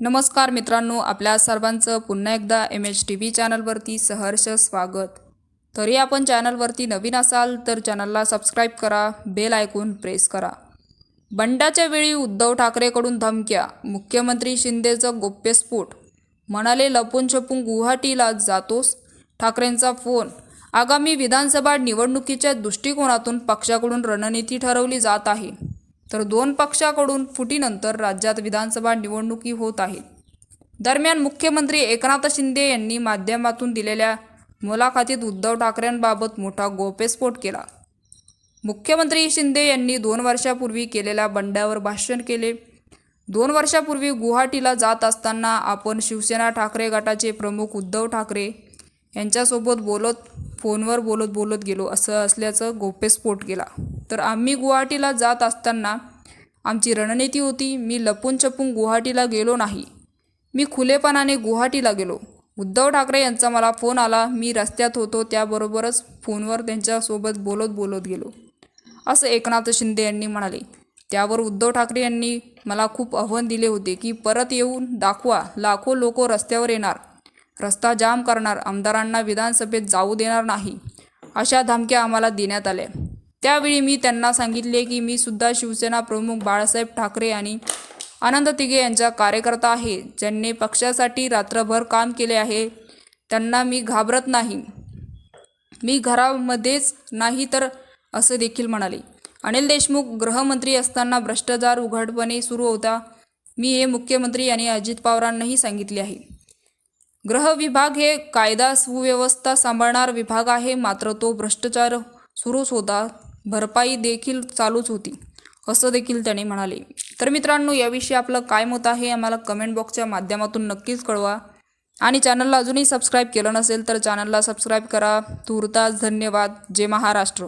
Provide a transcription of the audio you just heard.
नमस्कार मित्रांनो आपल्या सर्वांचं पुन्हा एकदा एम एच टी व्ही चॅनलवरती सहर्ष स्वागत. तरी आपण चॅनलवरती नवीन असाल तर चॅनलला सबस्क्राईब करा बेल ऐकून प्रेस करा. बंडाच्या वेळी उद्धव ठाकरेकडून धमक्या मुख्यमंत्री शिंदेचं गोप्यस्फोट. म्हणाले लपून छपून गुवाहाटीला जातोस? ठाकरेंचा फोन. आगामी विधानसभा निवडणुकीच्या दृष्टिकोनातून पक्षाकडून रणनीती ठरवली जात आहे. तर दोन पक्षाकडून फुटीनंतर राज्यात विधानसभा निवडणुकी होत आहेत दरम्यान मुख्यमंत्री एकनाथ शिंदे यांनी माध्यमातून दिलेल्या मुलाखतीत उद्धव ठाकरेंबाबत मोठा गोपेस्फोट केला. मुख्यमंत्री शिंदे यांनी दोन वर्षापूर्वी केलेल्या बंडावर भाषण केले. दोन वर्षापूर्वी गुवाहाटीला जात असताना आपण शिवसेना ठाकरे गटाचे प्रमुख उद्धव ठाकरे यांच्यासोबत बोलत फोनवर बोलत बोलत गेलो. असं असल्याचं गोपेस्फोट गेला तर आम्ही गुवाहाटीला जात असताना आमची रणनीती होती मी लपून छपून गुवाहाटीला गेलो नाही. मी खुलेपणाने गुवाहाटीला गेलो. उद्धव ठाकरे यांचा मला फोन आला. मी रस्त्यात होतो त्याबरोबरच फोनवर त्यांच्यासोबत बोलत बोलत गेलो. असं एकनाथ शिंदे यांनी म्हणाले. त्यावर उद्धव ठाकरे यांनी मला खूप आव्हान दिले होते की परत येऊन दाखवा. लाखो लोक रस्त्यावर येणार. रस्ता जाम करणार आमदारांना विधानसभेत जाऊ देणार नाही अशा धमक्या आम्हाला देण्यात आल्या. त्यावेळी मी त्यांना सांगितले की मी सुद्धा शिवसेना प्रमुख बाळासाहेब ठाकरे आणि आनंद तिघे यांचा कार्यकर्ता आहे ज्यांनी पक्षासाठी रात्रभर काम केले आहे. त्यांना मी घाबरत नाही. मी घरामध्येच नाही तर असं देखील म्हणाले. अनिल देशमुख गृहमंत्री असताना भ्रष्टाचार उघडपणे सुरू होता मी हे मुख्यमंत्री आणि अजित पवारांनाही सांगितले आहे. ग्रह विभाग हे कायदा सुव्यवस्था सांभाळणार विभाग आहे. मात्र तो भ्रष्टाचार सुरूच होता. भरपाई देखील चालूच होती असं देखील त्याने म्हणाले. तर मित्रांनो याविषयी आपलं काय मत आहे आम्हाला कमेंट बॉक्सच्या माध्यमातून नक्कीच कळवा. आणि चॅनलला अजूनही सबस्क्राईब केलं नसेल तर चॅनलला सबस्क्राईब करा. तुर्तास धन्यवाद. जय महाराष्ट्र.